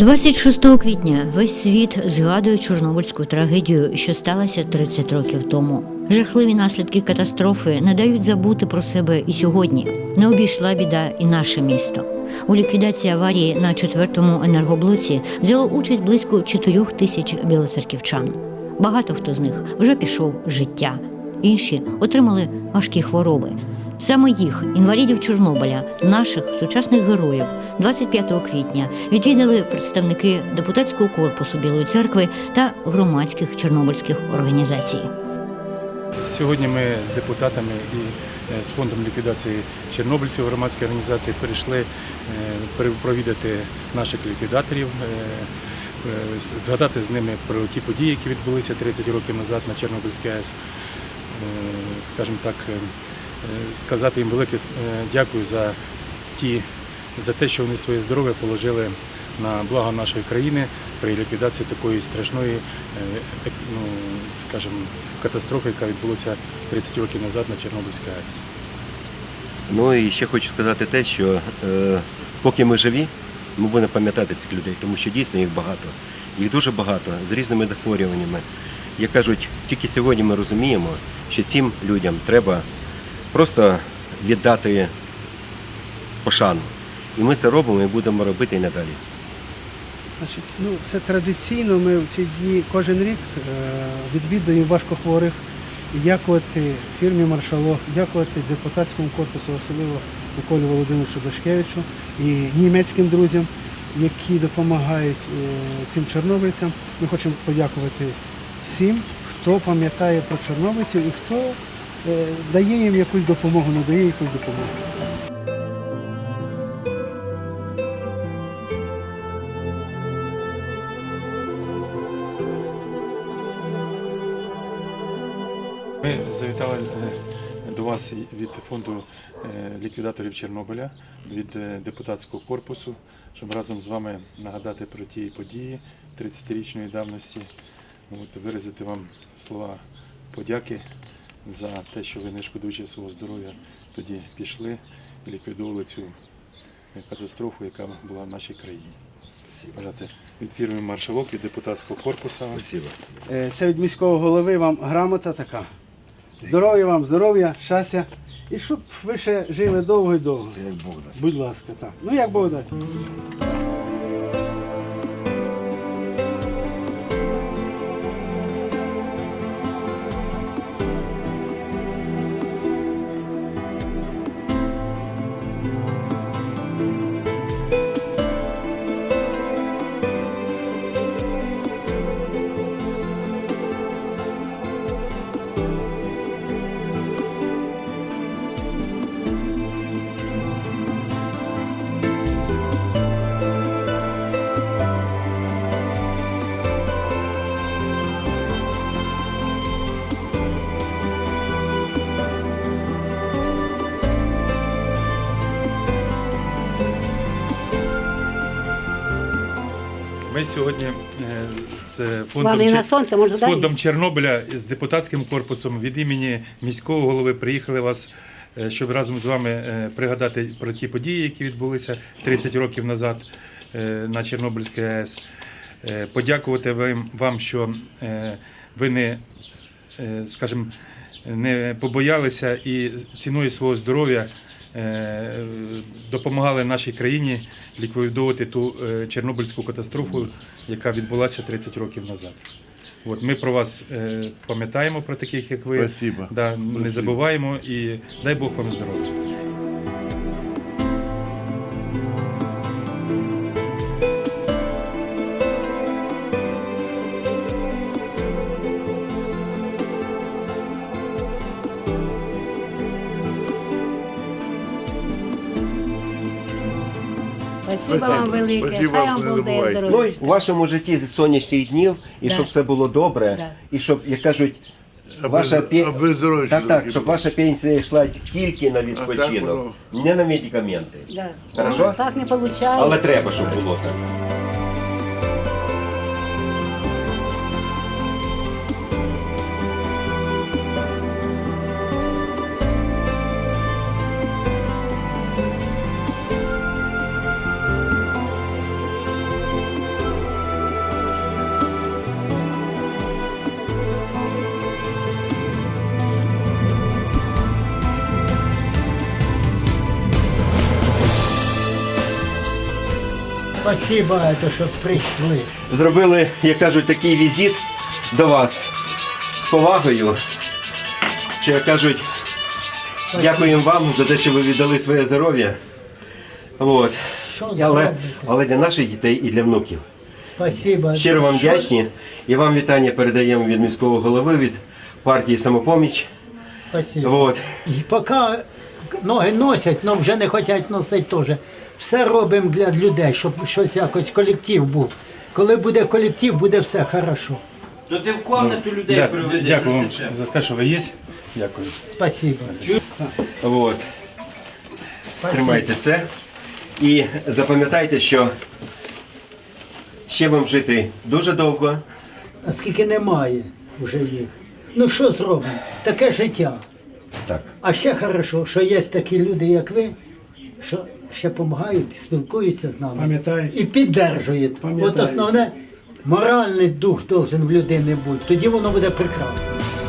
26 квітня весь світ згадує Чорнобильську трагедію, що сталася 30 років тому. Жахливі наслідки катастрофи не дають забути про себе і сьогодні. Не обійшла біда і наше місто. У ліквідації аварії на четвертому енергоблоці взяло участь близько 4 тисяч білоцерківчан. Багато хто з них вже пішов життя, інші отримали важкі хвороби. Саме їх, інвалідів Чорнобиля, наших сучасних героїв, 25 квітня відвідали представники депутатського корпусу Білої церкви та громадських чорнобильських організацій. Сьогодні ми з депутатами і е, з фондом ліквідації Чорнобильців громадської організації перейшли е, провідати наших ліквідаторів, е, згадати з ними про ті події, які відбулися 30 років назад на Чорнобильській АЕС. Скажімо так, сказати їм велике е, дякую за ті, за те, що вони своє здоров'я положили на благо нашої країни при ліквідації такої страшної, е, ну, скажімо, катастрофи, яка відбулася 30 років назад на Чорнобильській АЕС. Ну і ще хочу сказати те, що е, поки ми живі, ми будемо пам'ятати цих людей, тому що дійсно їх багато. Їх дуже багато з різними захворюваннями. Як кажуть, тільки сьогодні ми розуміємо, що цим людям треба просто віддати пошану. І ми це робимо і будемо робити і надалі. Значить, ну, це традиційно. Ми в ці дні кожен рік е, відвідуємо важкохворих, і дякувати фірмі Маршалок, дякувати депутатському корпусу, особливо Миколі Володимировичу Дашкевичу і німецьким друзям, які допомагають е, цим чорнобильцям. Ми хочемо подякувати всім, хто пам'ятає про чорнобильців і хто дає їм якусь допомогу, надає якусь допомогу. Ми завітали е, до вас від фонду е, ліквідаторів Чорнобиля, від е, депутатського корпусу, щоб разом з вами нагадати про ті події 30-річної давності, виразити вам слова подяки за те, що ви не шкодуючи свого здоров'я, тоді пішли і ліквідували цю е, катастрофу, яка була в нашій країні. Бажати від фірми Маршалок, від депутатського корпусу. Спасибо. Е, Це від міського голови вам грамота така. Здоров'я вам, здоров'я, щастя. І щоб ви ще жили довго і довго. Це як Бог дасть. Будь ласка, так. Ну як Бог дасть. Ми сьогодні е, з фондом, на Чер- сонце з фондом Чорнобиля з депутатським корпусом від імені міського голови приїхали вас, е, щоб разом з вами е, пригадати про ті події, які відбулися 30 років назад на Чорнобильській АЕС. Подякувати вам, вам, що ви не, скажімо, не побоялися і ціною свого здоров'я допомагали нашій країні ліквідовувати ту е, Чорнобильську катастрофу, яка відбулася 30 років назад. От ми про вас е, пам'ятаємо про таких, як ви. Спасибо. Да, не забуваємо і дай Бог вам здоров'я. Спасибо вам велике. Спасибо, Хай вам не Бог забувайте. Ну, здоров'я. і у вашому житті сонячних днів, і Да. щоб все було добре, Да. і щоб, як кажуть, Аби- ваша пе- аби здоров'я так, так, щоб ваша пенсія йшла тільки на відпочинок, не на медикаменти. Да. Хорошо? Так не виходить. Але треба, щоб було так. Спасибо, это, що прийшли. Зробили, як кажуть, такий візит до вас з повагою. Що як кажуть, дякуємо вам за те, що ви віддали своє здоров'я. От. Що Але, зробите? але для наших дітей і для внуків. Спасибо. Щиро вам Що- вдячні. І вам вітання передаємо від міського голови, від партії самопоміч. Спасибо. От. І поки ноги носять, але вже не хочуть носити теж. Все робимо для людей, щоб щось якось колектив був. Коли буде колектив, буде все хорошо. То ти в комнату людей Дя- приведеш. Дякую вам що ти за те, що ви є. Дякую. Спасибо. От. Тримайте це. І запам'ятайте, що ще вам жити дуже довго. Наскільки немає вже їх. Ну що зробимо? Таке життя. Так. А ще хорошо, що є такі люди, як ви, що ще допомагають, спілкуються з нами. Пам'ятають. І піддержують. От основне, моральний дух должен в людини бути. Тоді воно буде прекрасно.